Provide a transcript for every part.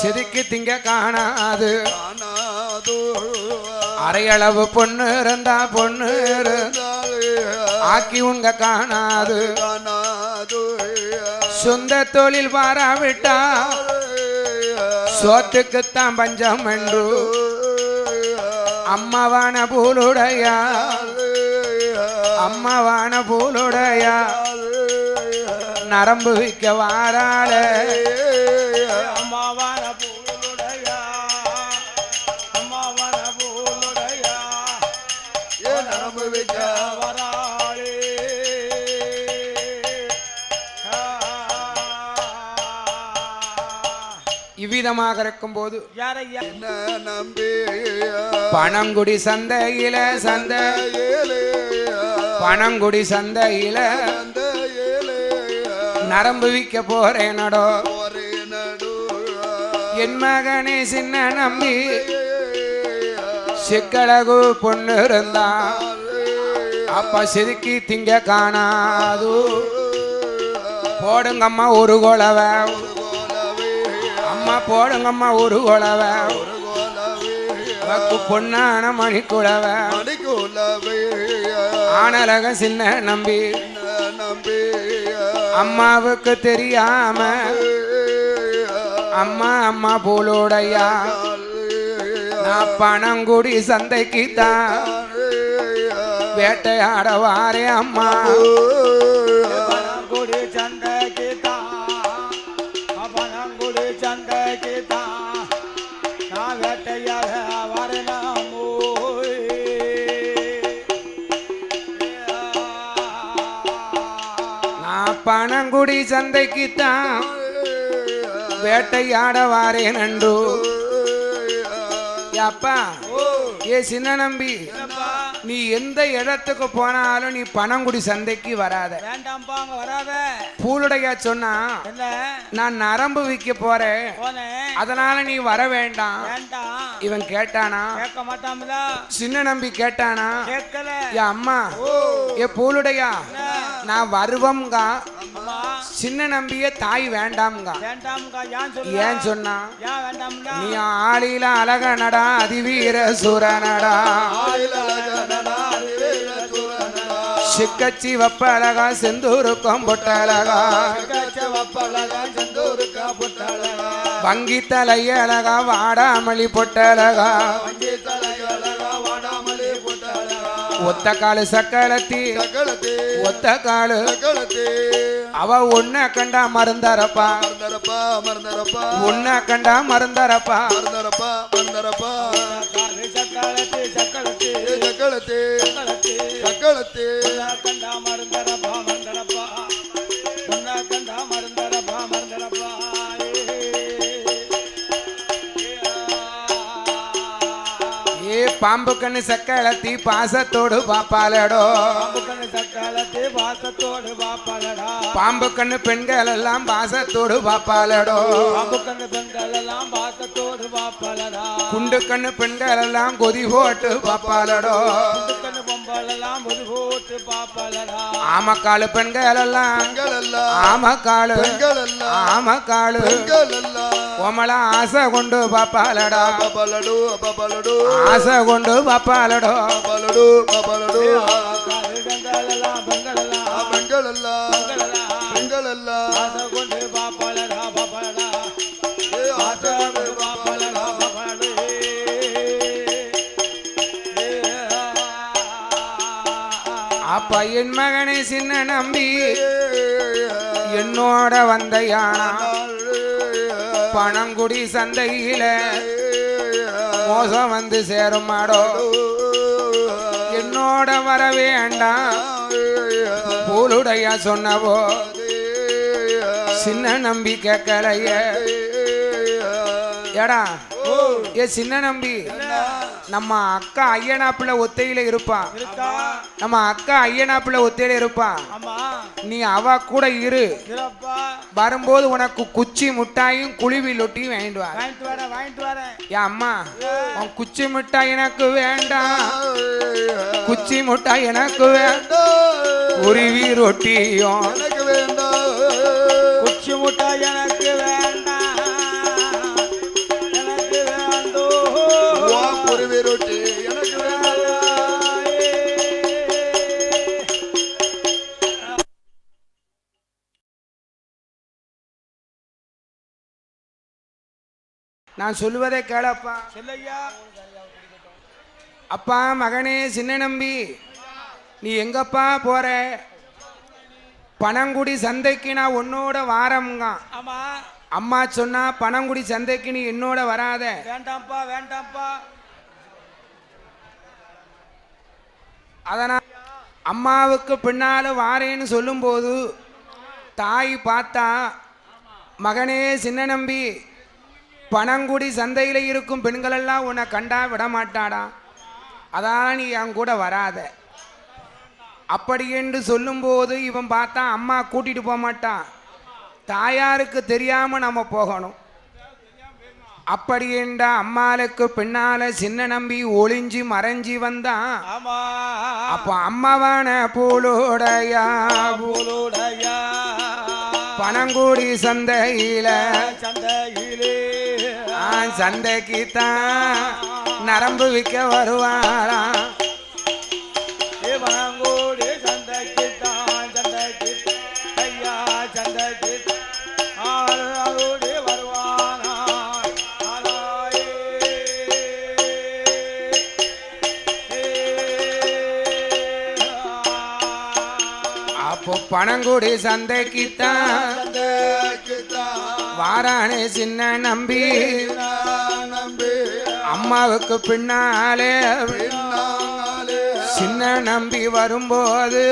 செதுக்கி திங்க காணாது. அரையளவு பொண்ணு இருந்தா பொண்ணு ஆக்கி உங்க காணாது. காணாதோ. சொந்த தொழில் பாராவிட்டா. சோத்துக்குத்தான் பஞ்சம் என்று. அம்மாவான பூலுடையா. அம்மாவான பூலுடையா. நரம்பு விக்க வாராளே. இவ்விதமாக இருக்கும்போது யாரையா என்ன நம்பி பனங்குடி சந்தையில சந்தையில அந்த ஏழே நரம்பு விக்க போறேனடோ. ஒரே நடு என் மகனே சின்ன நம்பி. சிக்கழகு பொண்ணு இருந்தா. அப்ப செதுக்கி திங்க காணாது. போடுங்கம்மா ஒரு குலவை. அம்மா போடுங்கம்மா ஒரு குலவை. வக்கு பொண்ணான மணிக்குழவை மணிக்குலவே. ஆனலக சின்ன நம்பி. நம்பி அம்மாவுக்கு தெரியாம. அம்மா அம்மா போலோடையா. நான் பணங்குடி சந்தைக்கு தான் வேட்டையாட வாரே அம்மா. பணங்குடி சந்தைக்கு தான் வேட்டையாட வாரேன் அன்று அப்பா ஏ சின்ன நம்பி நீ எந்த இடத்துக்கு போனாலும் நீ பணங்குடி சந்தைக்கு வராத. வராத. பூலுடையா சொன்னா நான் நரம்பு விற்க போறேன். அதனால நீ வர வேண்டாம். இவன் கேட்டானா? சின்ன நம்பி கேட்டானா? ஏ அம்மா ஏ பூலுடையா நான் வருவம்ங்க சின்ன நம்பிய தாய் வேண்டாம்ங்க வேண்டாம்க்கா ஏன் சொன்னா? நீ ஆளில அழகனடா அதிவீர சுரனடா. சிக்கச்சி வப்பழகா செந்தூருக்கம் பொட்டழகா வங்கி தலையழகா வாடாமலி பொட்டழகா ஒத்த காலு சக்களத்தி ஒத்த காலு. அவ ஒன்ன கண்டா மறந்தரப்பா மறந்தரப்பா ஒன்ன கண்டா மருந்தரப்பா மறந்தரப்பா மறந்தரப்பா சக்களத்து சக்களத்து சக்களத்தே சக்களத்து கண்டா மருந்தரப்பா பாம்பு கண்ணு சக்களத்தி பாசத்தோடு பாப்பாலடோ பாம்புக்கண்ணு சக்காலத்து பாசத்தோடு பாப்பாளடா பாம்பு கண்ணு பெண்கள் எல்லாம் பாசத்தோடு பாப்பாலடோ பாம்புக்கண்ணு பெண்கள் எல்லாம் பாசத்தோடு பாப்பாளடா குண்டு கண்ணு பெண்கள் எல்லாம் கொதி போட்டு பாப்பாலடோ எல்லாம் முது போட்டு பாப்பாளடா ஆமக்காலு பெண்கள் எல்லாம் பெண்கள் எல்லாம் ஆமக்காலு பெண்கள் எல்லாம் ஆமக்காலு பெண்கள் எல்லாம் உமல ஆசை கொண்டு பாப்பாலடா பலடு பலடு ஆசை கொண்டு பாப்பாலடோ பலடு பலடு பையன் மகனை சின்ன நம்பி என்னோட வந்த யானா? பணங்குடி சந்தையில மோசம் வந்து சேரும் மாடோ என்னோட வர வேண்டாம் பூலுடைய சொன்னவோ? சின்ன நம்பி கேட்கலைய. ஏடா ஏ சின்ன நம்பி. நம்ம அக்கா ஐயனாப்புல ஒத்தையில இருப்பா. இருக்கா? நம்ம அக்கா ஐயனாப்புல ஒத்தையில இருப்பா. ஆமா. நீ அவ கூட இரு. வரும்போது உனக்கு குச்சி முட்டாயும் குழிவி லொட்டியும் வாங்கிட்டு வா. வாங்கிட்டு வரேன் வாங்கிட்டு வரேன். ஏன் அம்மா உன் குச்சி மிட்டாய் எனக்கு வேண்டாம். குச்சி மிட்டாய் எனக்கு வேண்டாம். குருவி ரொட்டியும் எனக்கு வேண்டாம். குச்சி முட்டை எனக்கு நான் சொல்லுவதை கேளப்பா. சொல்லையா? அப்பா மகனே சின்ன நம்பி நீ எங்கப்பா போற? பனங்குடி சந்தைக்கு நான் உன்னோட வாரம்ங்க. ஆமா. அம்மா சொன்னா பனங்குடி சந்தைக்கு நீ என்னோட வராத. வேண்டாம்ப்பா வேண்டாம்ப்பா. அதனால் அம்மாவுக்கு பின்னால வாரேன்னு சொல்லும்போது தாய் பார்த்தா மகனே சின்ன நம்பி பனங்குடி சந்தையில் இருக்கும் பெண்களெல்லாம் உன்னை கண்டா விட மாட்டாடா அதான் நீ என் கூட வராத. அப்படி என்று சொல்லும்போது இவன் பார்த்தா அம்மா கூட்டிட்டு போக மாட்டான் தாயாருக்கு தெரியாம நம்ம போகணும். அப்படி என்ற அம்மாளுக்கு பின்னால சின்ன நம்பி ஒளிஞ்சு மறைஞ்சி வந்தான் அப்ப அம்மாவான பூலோடையா. பூலுடையா. பனங்குடி சந்தையில சந்தையிலே. ஆ, சந்தைக்கு தான் நரம்பு விற்க வருவாராம். சிவனங்கோடி சந்தைக்கு தான் சந்தைக்கு ஐயா சந்தைக்கு ஆரோடி வருவானா. அப்போ தான் சந்தைக்குத்தான் வாரானே சின்ன நம்பி. அம்மாவுக்கு பின்னாலே சின்ன நம்பி வரும்போது.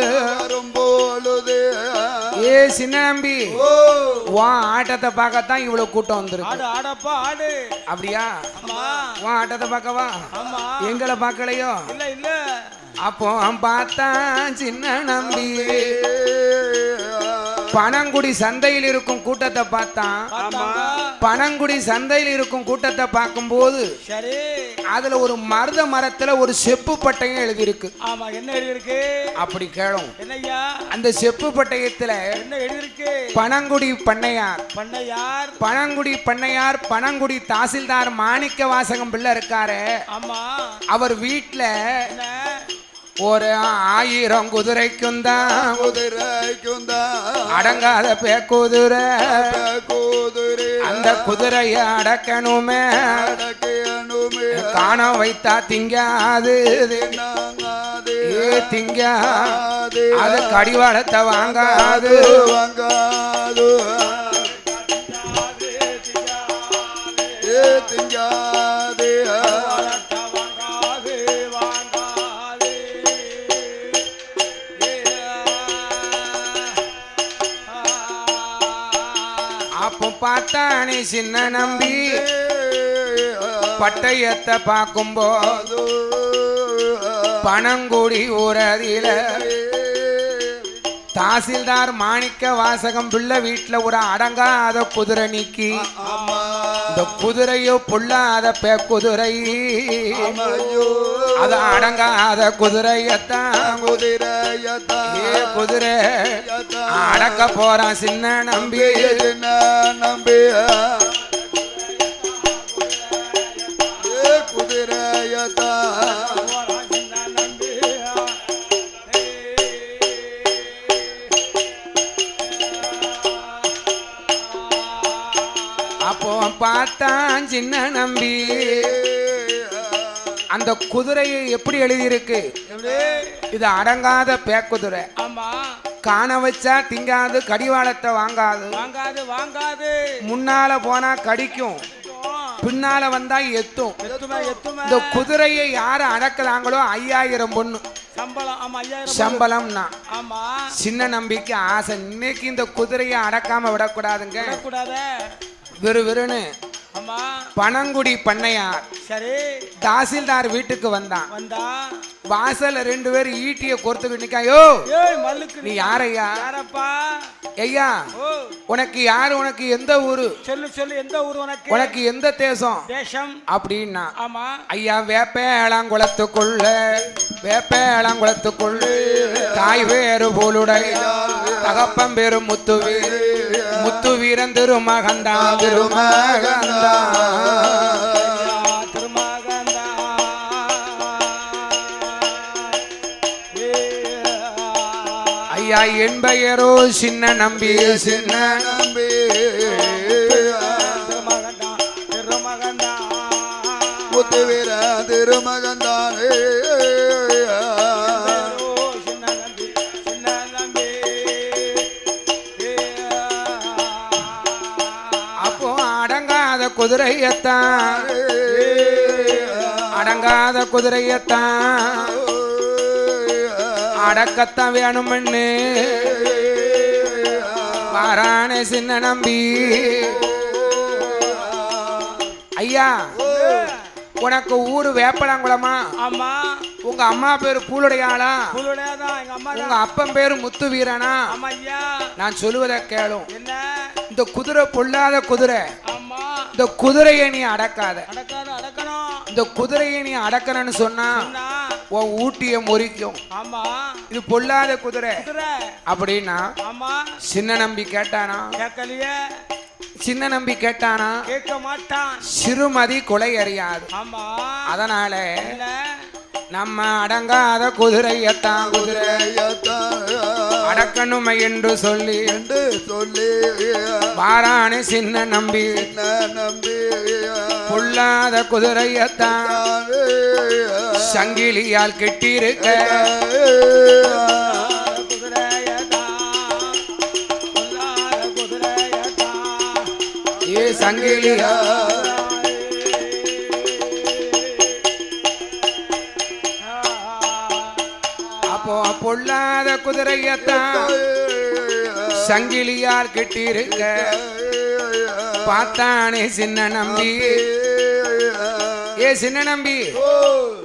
ஏ சின்ன நம்பி ஓ உன் ஆட்டத்தை பார்க்கத்தான் இவ்வளவு கூட்டம் வந்திருக்கு. அப்படியா? உன் ஆட்டத்தை பார்க்கவா எங்களை பார்க்கலையோ? அப்போ பார்த்தான் சின்ன நம்பி. பனங்குடி சந்தையில் இருக்கும் கூட்டத்தை பார்த்தான். பனங்குடி சந்தையில் இருக்கும் கூட்டத்தை பார்க்கும்போது சரி. அதுல ஒரு மருத மரத்துல ஒரு செப்பு பட்டயம் எழுதியிருக்கு. ஆமா என்ன எழுதியிருக்கு? அப்படி கேளும். அந்த செப்பு பட்டயத்துல என்ன எழுதியிருக்கு? பனங்குடி பண்ணையார். பண்ண யார் பனங்குடி பண்ணையார் பனங்குடி தாசில்தார் மாணிக்க வாசகம் பிள்ளை இருக்காரு. ஆமா. அவர் வீட்டுல ஒரு ஆயிரம் குதிரைக்கும் தான் குதிரைக்கும் தான் அடங்காத பேக்குதிரை. குதிரை அந்த குதிரைய அடக்கணுமே. அடக்கணுமே. காண வைத்தா திங்காது. நாங்காதே ஏ திங்கா. அது கடிவாளத்தை வாங்காது. வாங்காது. ஏ திங்காதே. பார்த்தானே சின்ன நம்பி? பட்டயத்தை பார்க்கும்போது பனங்குடி ஊரதில தாசில்தார் மாணிக்க வாசகம் பிள்ளை வீட்டில் ஒரு அடங்காத குதிரை நீக்கி. இந்த குதிரையோ புல்லாத பே குதிரை அது அடங்காத குதிரையத்தான் குதிரையத்தான் குதிரை அடக்க போறான் சின்ன நம்பி. நம்பி குதிரையத்தான் பார்த்தான் சின்ன நம்பி. அந்த குதிரையை எப்படி எழுதியிருக்கு? இது அடங்காத பேக்குதிரை. ஆமா. காண வச்சா திங்காது கடிவாளத்தை வாங்காது. வாங்காது வாங்காது. முன்னால போனா கடிக்கும். பின்னால வந்தா எத்தும். இந்த குதிரையை யாரு அடக்குறாங்களோ ஐயாயிரம் பொண்ணு. சம்பளம்னா. சின்ன நம்பிக்கை ஆசை. இன்னைக்கு இந்த குதிரையை அடக்காம விடக்கூடாதுங்க. கூடாத விறு விறுன்னு ஆமா. பனங்குடி பண்ணையார் சரி. தாசில்தார் வீட்டுக்கு வந்தான். வந்தா வாசல்ல ரெண்டு பேரும் ஈட்டிய கொடுத்துக்கிட்டு நிக்கா யோ ஏய் மல்லுக்கு நீ யாரையா? யாரப்பா? ஐயா உனக்கு யாரு உனக்கு எந்த ஊரு? சொல்லு சொல்லு எந்த ஊர் உனக்கு? உனக்கு எந்த தேசம்? தேசம். அப்படின்னா ஆமா. ஐயா வேப்பேளாங்குளத்துக்குள்ள வேப்பேளாங்குளத்துக்குள்ள தாய் வேறு போலுடை தகப்பம் பேரு முத்துவீர் முத்துவீரன் திருமகந்தா திருமகந்தா திருமகந்தா ஐயா என் பெயரோ சின்ன நம்பி. சின்ன நம்பி. திருமகந்தா திருமகந்தா திருமகந்தானே ஓ சின்ன நம்பி சின்ன நம்பி. ஏ, அப்போ அடங்காத குதிரையத்தான். அடங்காத குதிரையத்தான். அடக்கத்தான் வேணும்னு வாரானே சின்ன நம்பி? ஐயா உனக்கு ஊரு வேப்பலாங்குளமா? ஆமா. உங்க அம்மா பேரு பூலுடையாளா உங்க அப்பன் பேரு முத்து வீரனா நான் சொல்லுவதை கேளும். என்ன? இந்த குதிரை பொல்லாத குதிரை. இந்த குதிரையை நீ அடக்காத. இந்த குதிரையை நீ அடக்கணும்னு சொன்னா உன் ஊட்டிய முறிக்கும். ஆமா. இது பொல்லாத குதிரை. குதிரை. அப்படின்னா ஆமா. சின்ன நம்பி கேட்டானா? கேட்கலையே. சின்ன நம்பி கேட்டானா? கேட்க மாட்டான். சிறுமதி கொலை அறியாது. ஆமா. அதனால நம்ம அடங்காத குதிரையத்தான் குதிரை. அடக்கணுமை என்று சொல்லி என்று சொல்லி. வாரானே சின்ன நம்பி. நம்பி. பொல்லாத குதிரையத்தான் சங்கிலியால் கெட்டியிருக்க ஏ சங்கிலியா அப்போ பொல்லாத குதிரையத்தான் சங்கிலியால் கெட்டியிருக்க பார்த்தானே சின்ன நம்பி. ஏ சின்ன நம்பி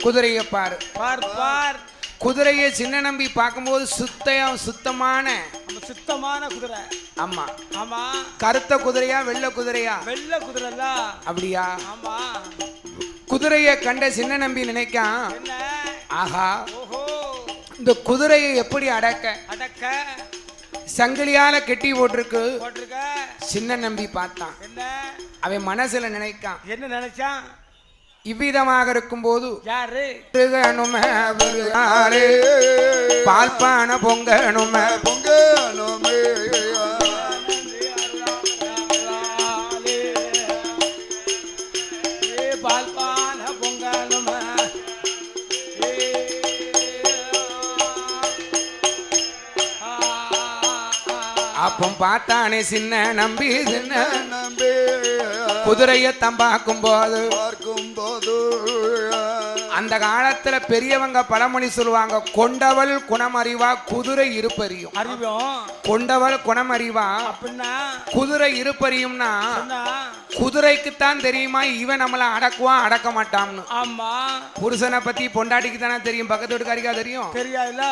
குதிரைய பாரு. பார் பார். குதிரைய சின்ன நம்பி பார்க்கும்போது சுத்தம் சுத்தமான. சுத்தமான குதிரை. ஆமா. ஆமா. கருத்த குதிரையா வெள்ளை குதிரையா? வெள்ளை குதிரைல. அப்படியா? ஆமா. குதிரைய கண்ட சின்ன நம்பி நினைக்கான். என்ன? ஆஹா. ஓஹோ. இந்த குதிரையை எப்படி அடக்க? அடக்க. சங்கிலியால கெட்டி போட்டிருக்கு. சின்ன நம்பி பார்த்தான். அவன் மனசுல நினைக்கான். என்ன நினைச்சான்? இவ்விதமாக இருக்கும்போது யாரு? திருகணும பால்பான பொங்கணும பொங்கலுமே. ஏ பால்பான பொங்கலும். ஏ ஆ, ஆ, அப்போ பார்த்தானே சின்ன நம்பி சின்ன. குதிரையை தம்பாக்கும் போது பார்க்கும் போது அந்த காலத்துல பெரியவங்க பழமொழி சொல்லுவாங்க கொண்டவள் குணமறிவா குதிரை இருப்பறியும். அறிவோம். கொண்டவள் குணமறிவா அப்படின்னா குதிரை இருப்பறியும்னா குதிரைக்குத்தான் தெரியுமா இவன் நம்மளை அடக்குவான் அடக்க மாட்டான்னு. ஆமா. புருஷனை பத்தி பொண்டாட்டிக்கு தானே தெரியும் பக்கத்து வீட்டுக்காரிக்கா தெரியும்? தெரியாதுல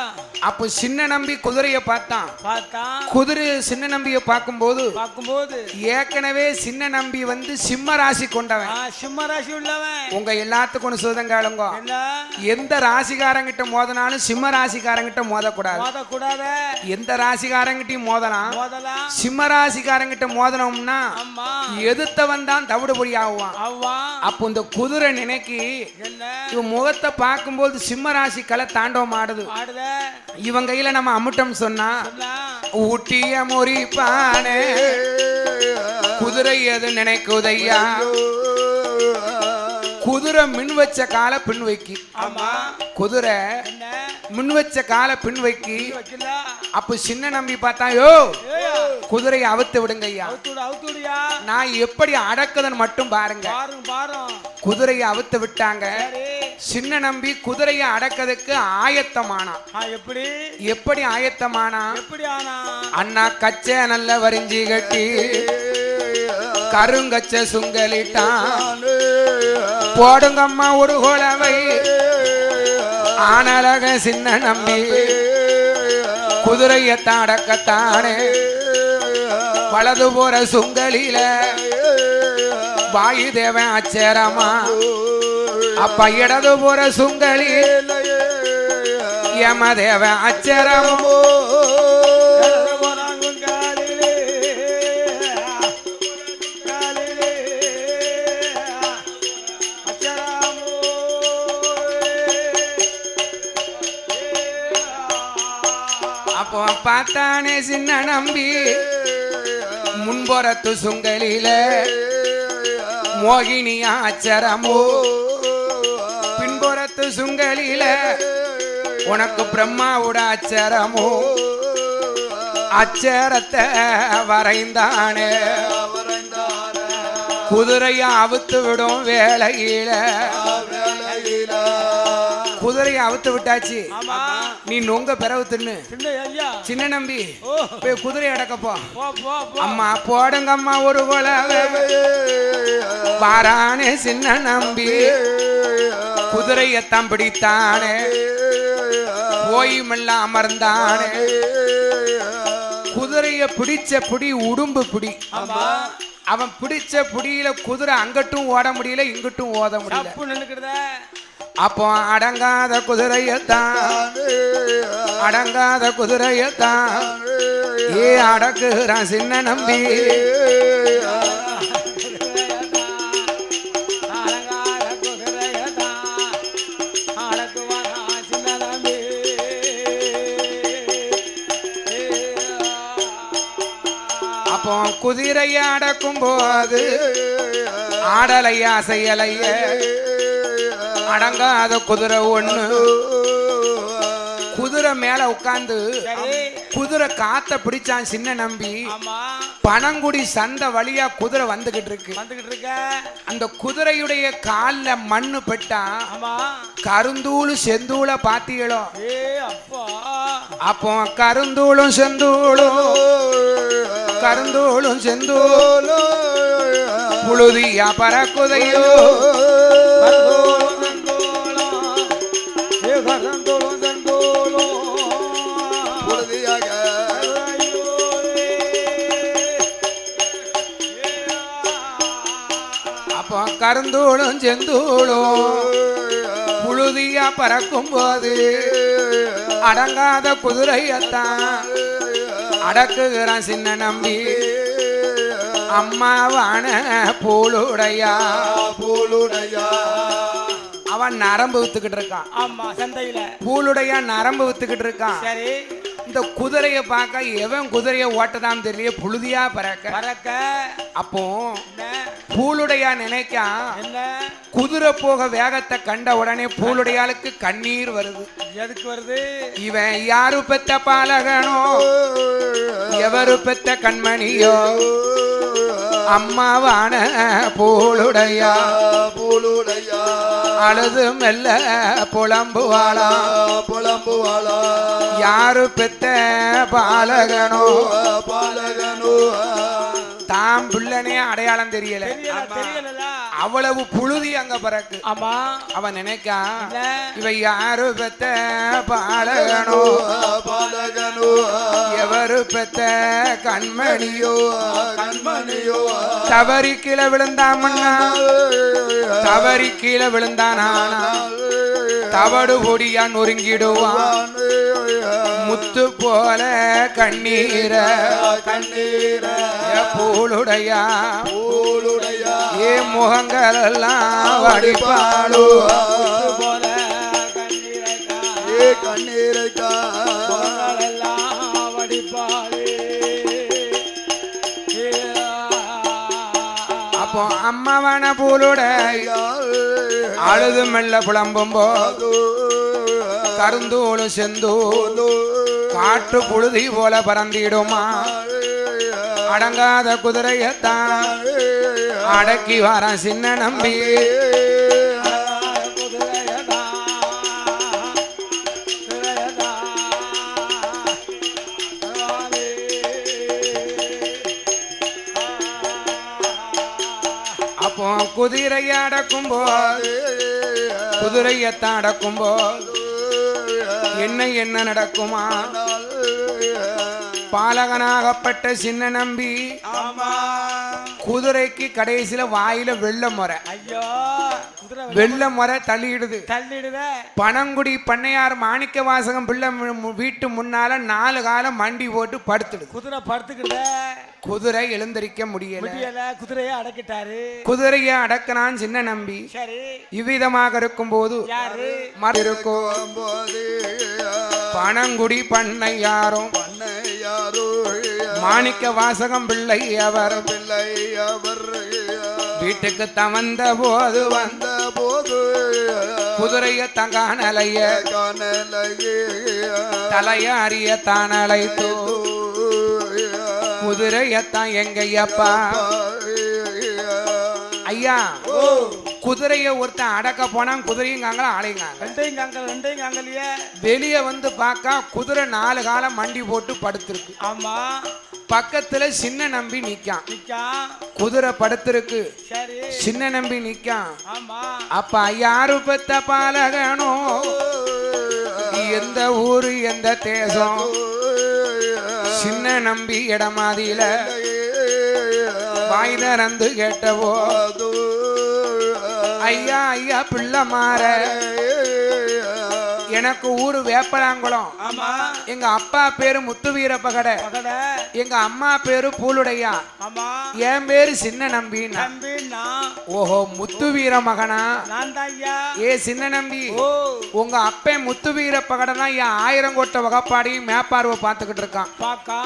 அப்போ சின்ன நம்பி குதிரையை பார்த்தான். பார்த்தான் குதிரை சின்ன நம்பியை பார்க்கும்போது பார்க்கும்போது ஏற்கனவே சின்ன நம்பி வந்து சிம்ம ராசி கொண்டவன். சிம்ம ராசி உள்ளவன். உங்க எல்லாத்துக்கும் ஒன்று எந்த ராசிக்காரங்கிட்ட மோதினாலும் சிம்ம ராசிக்காரங்கிட்ட மோதக்கூடாது. மோதக்கூடாத. எந்த ராசிக்காரங்கிட்டையும் மோதலாம். சிம்ம ராசிக்காரங்கிட்ட மோதனோம்னா எதிர்த்தவன் தான் தவிடுபடி ஆகுவான். அப்போ இந்த குதிரை நினைக்கி இவன் முகத்தை பார்க்கும்போது சிம்ம ராசி கலை தாண்டவம் ஆடுது. இவன் கையில நம்ம அமுட்டம் சொன்னா சொன்னா? ஊட்டிய முறிப்பானே. குதிரை எது நினைக்குதையா? குதிரை மின் வச்ச கால பின் வைக்கி ஆமா குதிரை மின் வச்ச கால பின் வைக்கி அப்ப சின்ன நம்பி பார்த்தா யோ குதிரையை அவுத்து விடுங்க ஐயா நான் எப்படி அடக்குதுன்னு மட்டும் பாருங்க குதிரையை அவுத்து விட்டாங்க சின்ன நம்பி குதிரையை அடக்கிறதுக்கு ஆயத்தமானான் ஆ எப்படி எப்படி ஆயத்தமானா அண்ணா கச்சை நல்ல வரிஞ்சி கட்டி கருங்கச்ச சுங்கலிட்டான் போடுங்கம்மா ஒரு குலவை. ஆனழக சின்ன நம்பி குதிரையத்தான் அடக்கத்தானே வலது போற சுங்கலில வாயு தேவன் அச்சரமா. அப்ப இடது போற சுங்கலி யமதேவன் அச்சரமோ பார்த்தானே சின்ன நம்பி? முன்புறத்து சுங்கலில மோகினி ஆச்சரமோ பின்புறத்து சுங்கலில உனக்கு பிரம்மாவோட அச்சரமோ அச்சரத்தை வரைந்தானே. குதிரையை அவுத்து விடும் வேலையில. குதிரைய அவுத்து விட்டாச்சு. நீ நொங்க பிறவு தின்னு. சின்ன நம்பி. போய் குதிரை அடக்கப்போ போ. போ போ அம்மா போடுங்கம்மா ஒரு கொலை. வாரானே சின்ன நம்பி. குதிரையத்தான் பிடித்தானே. ஓய்மெல்லாம் அமர்ந்தானே. குதிரைய பிடிச்ச பிடி உடும்பு பிடி. அவன் பிடிச்ச பிடியில குதிரை அங்கட்டும் ஓட முடியல இங்கட்டும் ஓத முடியல. அப்போ அடங்காத குதிரையத்தான் அடங்காத குதிரையத்தான் ஏ அடக்குகிறான் சின்ன நம்பி. அப்போ குதிரையை அடக்கும் போது ஆடலையா செய்யலையே? அடங்காத குதிரை ஒண்ணு. குதிரை மேல உட்கார்ந்து சரி. குதிரை காத்த பிடிச்சான் சின்ன நம்பி. பனங்குடி சந்தை வழியா குதிரை வந்துகிட்டு இருக்கு. வந்துகிட்டு இருக்க. அந்த குதிரையுடைய கால்ல மண்ணு பட்டா. கருந்தூளு செந்தூள பாத்தீங்களோ அப்போ. கருந்தூளும் செந்தூளும். கருந்தூளும் செந்தூளும். புழுதியா பறக்குதையோ. கருந்தூளும் செந்தூளும். புழுதியா பறக்கும் போது அடங்காத குதிரையத்தான் அடக்குகிறான் சின்ன நம்பி. அம்மாவான பூளுடையா அவன் நரம்பு வித்துக்கிட்டு இருக்கான். ஆமா சந்தையில. பூளுடையா நரம்பு வித்துக்கிட்டு இருக்கான். சரி. இந்த குதிரைய பார்க்க எவன் குதிரைய ஓட்டதான் தெரியல புழுதியா பறக்க. பறக்க. அப்போ என்ன பூளுடையா நினைக்கா. என்ன? குதிரை போக வேகத்தை கண்ட உடனே பூளுடையாளுக்கு கண்ணீர் வருது. எதுக்கு வருது? இவன் யாரு பெத்த பாலகனோ? எவரு பெத்த கண்மணியோ? அம்மாவான பூளுடையா. அழுது மெல்ல புலம்புவாளா. புலம்புவாளா. யாரு பெத்த பாலகனோ? பாலகனோ. தாம் பிள்ளனே அடையாளம் தெரியல. அவ்வளவு புழுதி அங்க பறக்கு. ஆமா. அவன் நினைக்கா இவ யாரு பெத்த பாலகனோ? பாலகனோ? எவரு பெத்த கண்மணியோ? கண்மணியோ? தவறி கீழே விழுந்தாமண்ணா தவறி கீழே விழுந்தானானா தவடு பொடியா நொறுங்கிடுவான். முத்து போல கண்ணீர. கண்ணீர. பூளுடையா. பூளுடைய. ஏ முகங்கள் எல்லாம் வடிப்பாளோ. போல ஏ கண்ணீரைக்கா. அப்போ அம்மாவான பூளுடைய அழுது மெல்ல புலம்பும் போது கருந்தூளும் செந்தூள் காட்டு புழுதி போல பறந்திடுமா? அடங்காத குதிரையத்தான் அடக்கி வர சின்ன நம்பி. அப்போ குதிரைய அடக்கும் போது குதிரையத்தான் அடக்கும் போது என்ன என்ன நடக்குமா? பாலகனாகப்பட்ட சின்ன நம்பி குதிரைக்கு கடைசியில வாயில வெள்ள முறை ஐயோ. வெள்ள முறை தள்ளிடுது. தள்ளிடுத. பனங்குடி பண்ணையார் மாணிக்க வாசகம் பிள்ளை வீட்டு முன்னால நாலு காலம் மண்டி போட்டு படுத்துடுது. குதிரை படுத்துக்கிட்ட. குதிரை எழுந்திருக்க முடியல. முடியல. குதிரையை அடக்கிட்டாரு. குதிரைய அடக்கினான் சின்ன நம்பி. சரி. இவ்விதமாக இருக்கும்போது யாரு? மறு இருக்கும் போது பனங்குடி பண்ணையாரும் பண்ணையாரோ மாணிக்க வாசகம் பிள்ளை அவர். பிள்ளை அவர் வீட்டுக்கு தவந்த போது வந்த போது குதிரைய தங்கானலைய தலையாரிய தானலைத்தோ குதிரையத்தான் எங்கையப்பா? ஐயா குதிரைய ஒருத்தன் அடக்க போனான் குதிரையுங்காங்களா ஆளையுங்காங்க ரெண்டையும் காங்கல் ரெண்டையும் காங்கலையே. வெளியே வந்து பார்க்க குதிரை நாலு காலம் மண்டி போட்டு படுத்திருக்கு. ஆமா. பக்கத்துல சின்ன நம்பி நிக்கான். குதிரை படுத்திருக்கு. சரி. சின்ன நம்பி நிக்கான். ஆமா. அப்ப யாரு பெத்த பாலகனோ எந்த ஊரு எந்த தேசம்? சின்ன நம்பி இடமாதியில வாய் திறந்து கேட்டவோ? ஐயா ஐயா பிள்ளை மாற. எனக்கு ஊரு வேப்பலாங்குளம் ஆமா. எங்க அப்பா பேரு முத்து வீரப்பகடை பகட. எங்க அம்மா பேரு பூலுடையா. ஆமா. என் பேரு சின்ன நான் ஓஹோ முத்து வீர மகனா ஏ சின்ன நம்பி. உங்க அப்பன் முத்து வீர பகடை தான் என் ஆயிரம் கோட்டை வகப்பாடி மேப்பார்வை பார்த்துக்கிட்டு இருக்கான். பாக்கா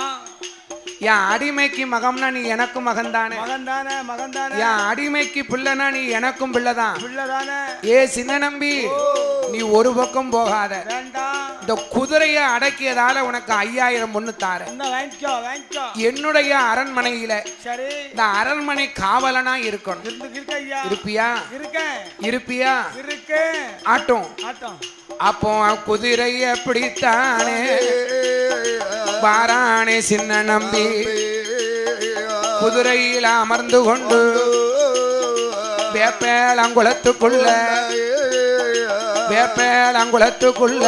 என் அடிமைக்கு மகம்னா நீ எனக்கும் மகன் தானே மகன் தானே மகன் தானே என் அடிமைக்கு பிள்ளைனா நீ எனக்கும் பிள்ளைதான். பிள்ளை தானே ஏ சின்ன நம்பி. நீ ஒரு பக்கம் போகாத இந்த குதிரையை அடக்கியதால உனக்கு ஐயாயிரம் பொண்ணு வாங்கிக்கோ என்னுடைய அரண்மனையில இந்த அரண்மனை காவலனா இருக்கணும் இருப்பியா இருப்பியா ஆட்டும் அப்போ குதிரை எப்படித்தானே வாரானே சின்ன நம்பி குதிரையில் அமர்ந்து கொண்டு வேப்பேளங்குளத்துக்குள்ள வேப்பேளங்குளத்துக்குள்ள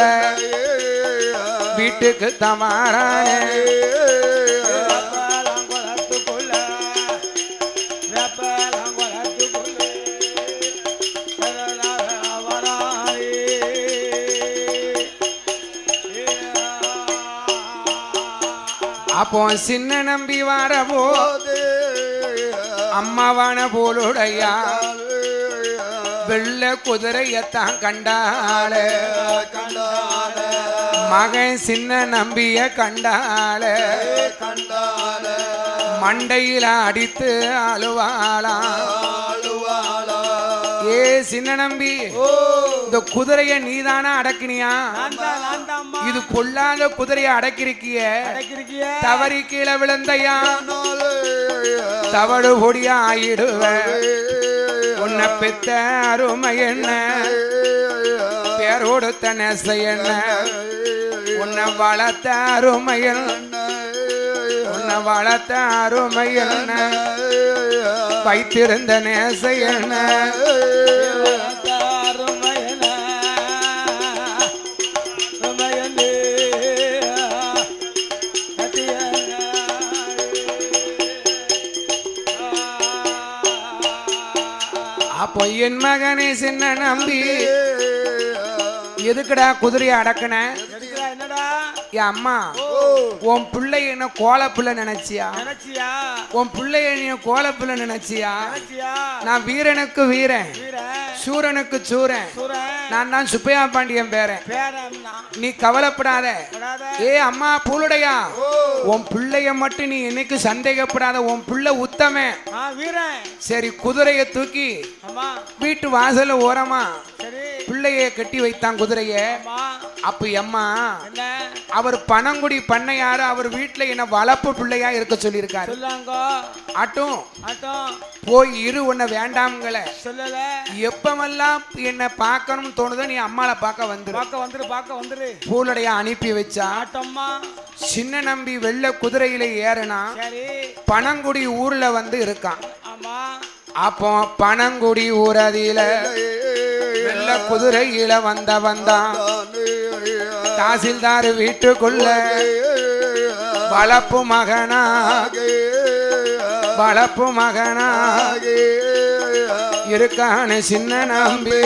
வீட்டுக்கு வராரே. அப்போ சின்ன நம்பி வாரபோ அம்மாவான போலுடையா. வெள்ள குதிரையத்தான் கண்டாள. மகன் சின்ன நம்பிய கண்டாள. மண்டையில அடித்து அழுவாளா. ஏ சின்ன நம்பி இந்த குதிரைய நீதானா அடக்கினியா? இது கொல்லாத குதிரைய அடக்கிருக்கிய தவறி கீழே விழுந்தையா? தவறு பொடியா ஆயிடுவ. உன்னை பெத்த அருமை என்ன? பேர் கொடுத்த நெசை என்ன? உன்னை வளர்த்த அருமை என்ன? உன்னை வளர்த்த அருமை என்ன? வைத்திருந்த நேசை என்ன? நம்பி எதுக்குடா குதிரையை அடக்குன? என் அம்மா உன் பிள்ளை என்ன கோல பிள்ளை நினைச்சியா? நினைச்சியா? உன் பிள்ளைய நீ கோல பிள்ளை நினைச்சியா? நான் வீரனுக்கு வீரன். சூரனுக்கு சூரன். சூரன். நான் தான் சுப்பையா பாண்டியன் பேரன் நீ கவலைப்படாத. ஏ அம்மா பூலுடையா உன் பிள்ளைய மட்டும் நீ என்னைக்கு சந்தேகப்படாத உன் பிள்ளை உத்தம சரி குதிரையை தூக்கி வீட்டு வாசல்ல ஓரமா பிள்ளைய கட்டி வைத்தான் குதிரைய. அப்ப அம்மா என்ன? அவர் பனங்குடி பண்ணையாரு அவர் வீட்டுல என்ன வளர்ப்பு பிள்ளையா இருக்க சொல்லியிருக்காரு. ஆட்டும் ஆட்டம். போய் இரு உன்னை வேண்டாம்கள சொல்லல. எப்பமெல்லாம் என்ன பார்க்கணும்னு தோணுதோ நீ அம்மாளை பார்க்க வந்துரு. பார்க்க வந்துரு பார்க்க வந்துரு. பூலடைய அனுப்பி வச்சா ஆட்டம்மா. சின்ன நம்பி வெள்ள குதிரையில ஏறுனா சரி. பனங்குடி ஊர்ல வந்து இருக்கான். ஆமா. அப்போ பனங்குடி ஊரதியில வெள்ள குதிரையில வந்த வந்தான் தாசில்தார் வீட்டுக்குள்ள வளப்பு மகனா வளப்பு மகனா. இருக்கான சின்ன நம்பி.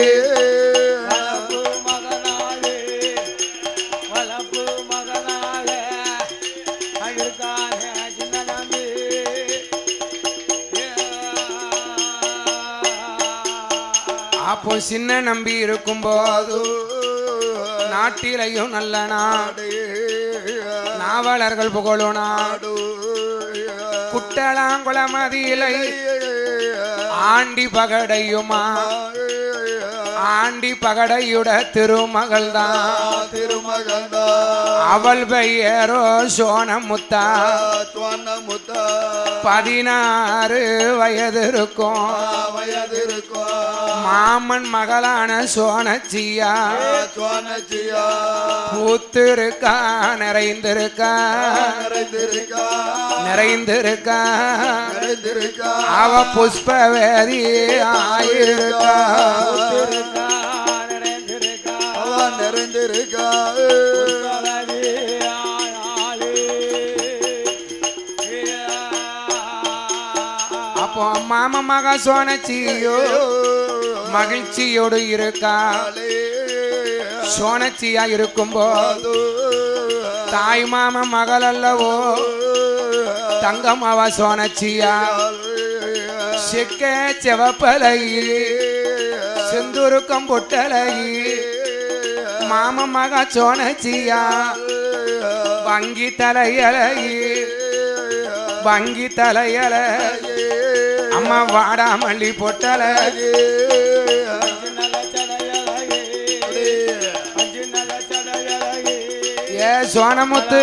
அப்போ சின்ன நம்பி இருக்கும்போது நாட்டிலையும் நல்ல நாடு நாவலர்கள் புகழும் நாடு குட்டலாங்குளமதியிலை ஆண்டி பகடையுமா? ஆண்டி பகடையுட திருமகள் தான் திருமகந்தா அவள் பெயரோ சோனமுத்தா. சோனமுத்தா பதினாறு வயது இருக்கும் வயதிருக்கும். மாமன் மகளான சோனச்சியா. துவனச்சியா பூத்திருக்கா நிறைந்திருக்கா. நிறைந்திருக்கா. நிறைந்திருக்கா. நிறைந்திருக்கா. அவ புஷ்பவேதி ஆயிருக்கா. நிறைந்திருக்கா. அப்போ மாம மக சோனச்சியோ. மகிழ்ச்சியோடு இருக்கா? சோனச்சியா இருக்கும்போ? தாய் மாம மகள் அல்லவோ? தங்கம் அவ சோனச்சியா? செக்க செவப்பலகி. செந்துருக்கம் பொட்டலகி. மாம மக சோனச்சியா? வங்கி தலையலகி வங்கி தலையல அம்மா வாடாமல்லி பொட்டலகி. சோனமுத்து.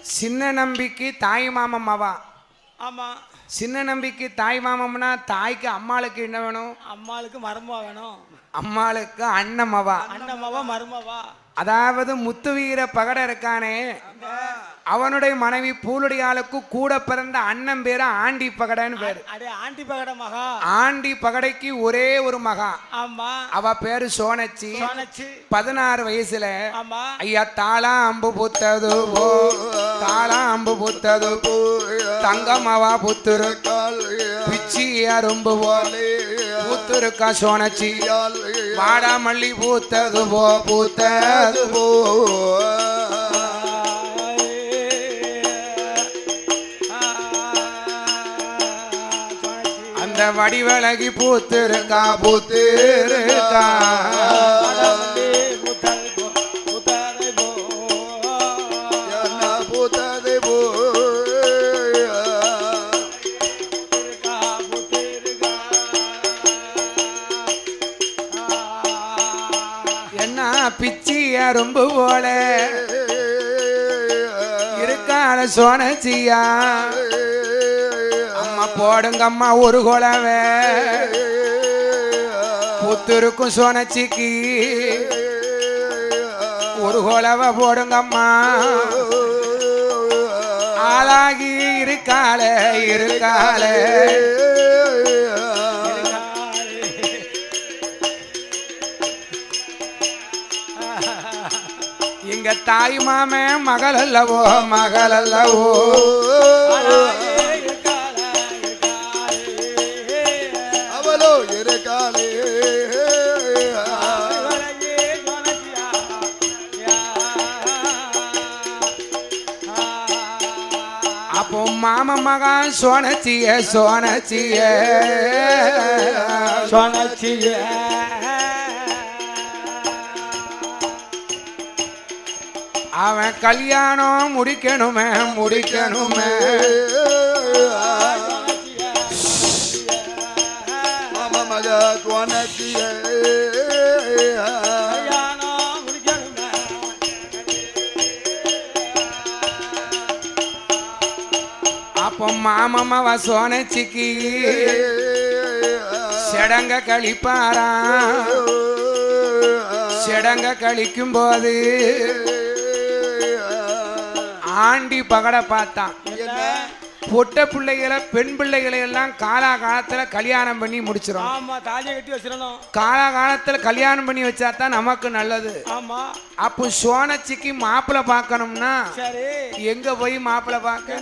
சின்ன நம்பிக்கை தாய் மாமம் அவா. ஆமா. சின்ன நம்பிக்கை தாய் மாமம்னா தாய்க்கு அம்மாளுக்கு என்ன வேணும்? அம்மாளுக்கு மருமவா வேணும். அம்மாளுக்கு அண்ணம் அவா. அண்ணமாவா மருமவா. அதாவது முத்து வீர பகட இருக்கானே அவனுடைய மனைவி பூலுடையாளுக்கு கூட பிறந்த அண்ணன் பேரு ஆண்டி பகடன்னு பேரு. ஆண்டி பகட மகா. ஆண்டி பகடைக்கு ஒரே ஒரு மகா. ஆமா. அவ பேரு சோனச்சி. பதினாறு வயசுல ஐயா தாளா அம்பு புத்தது போ. தாளா அம்பு புத்தது போ. தங்கமாவா புத்துரு பிச்சி அரும்பு போலே பூத்துருக்கா சோனச்சி. வாடாமல்லி பூத்தது போ பூத்தது போ அந்த வடிவழகி பூத்திருக்கா பூத்திருக்கா. என்ன பிச்சி அரும்பு போல இருக்கான சோனச்சியா? அம்மா போடுங்க அம்மா ஒரு குலவே புத்திருக்கும் சோனச்சிக்கு. ஒரு குலவை போடுங்கம்மா ஆளாகி இருக்காளே இருக்காளே. இங்க தாய் மாமே மகள் அல்லவோ மகள் அல்லவோ அவளோ இருக்காளே. அப்போ மாம மகன் சோனச்சிய. சோனச்சிய. அவன் கல்யாணம் முடிக்கணுமே முடிக்கணுமே. மாமா துவனத்திய அப்போ மாமம்மவ சோனச்சிக்கு செடங்க கழிப்பாரா? செடங்க கழிக்கும் போது ஆண்டி பகட பார்த்தான் பொட்ட பிள்ளைகளை பெண் பிள்ளைகளை எல்லாம் காலா காலத்துல கல்யாணம் பண்ணி முடிச்சிடும் ஆமா தாலியை கட்டி வச்சிடணும். காலா காலத்துல கல்யாணம் பண்ணி வச்சா தான் நமக்கு நல்லது. ஆமா. அப்போ சோனச்சிக்கு மாப்பிள்ளை பார்க்கணும்னா சரி. எங்க போய் மாப்பிள்ளை பார்க்க?